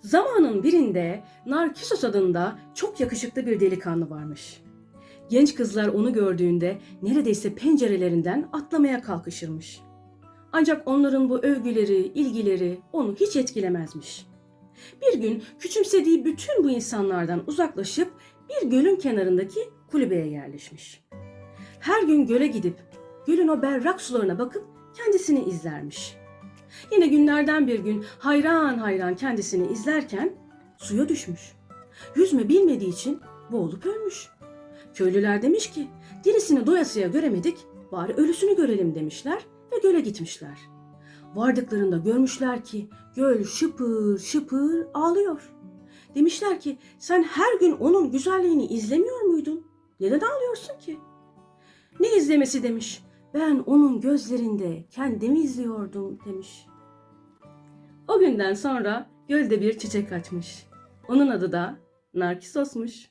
Zamanın birinde Narkisos adında çok yakışıklı bir delikanlı varmış. Genç kızlar onu gördüğünde neredeyse pencerelerinden atlamaya kalkışırmış. Ancak onların bu övgüleri, ilgileri onu hiç etkilemezmiş. Bir gün küçümsediği bütün bu insanlardan uzaklaşıp bir gölün kenarındaki kulübeye yerleşmiş. Her gün göle gidip gölün o berrak sularına bakıp kendisini izlermiş. Yine günlerden bir gün hayran hayran kendisini izlerken suya düşmüş. Yüzme bilmediği için boğulup ölmüş. Köylüler demiş ki dirisini doyasıya göremedik bari ölüsünü görelim demişler ve göle gitmişler. Vardıklarında görmüşler ki göl şıpır şıpır ağlıyor. Demişler ki sen her gün onun güzelliğini izlemiyor muydun? Neden ağlıyorsun ki? Ne izlemesi demiş. Ben onun gözlerinde kendimi izliyordum demiş. O günden sonra gölde bir çiçek açmış. Onun adı da Narkisos'muş.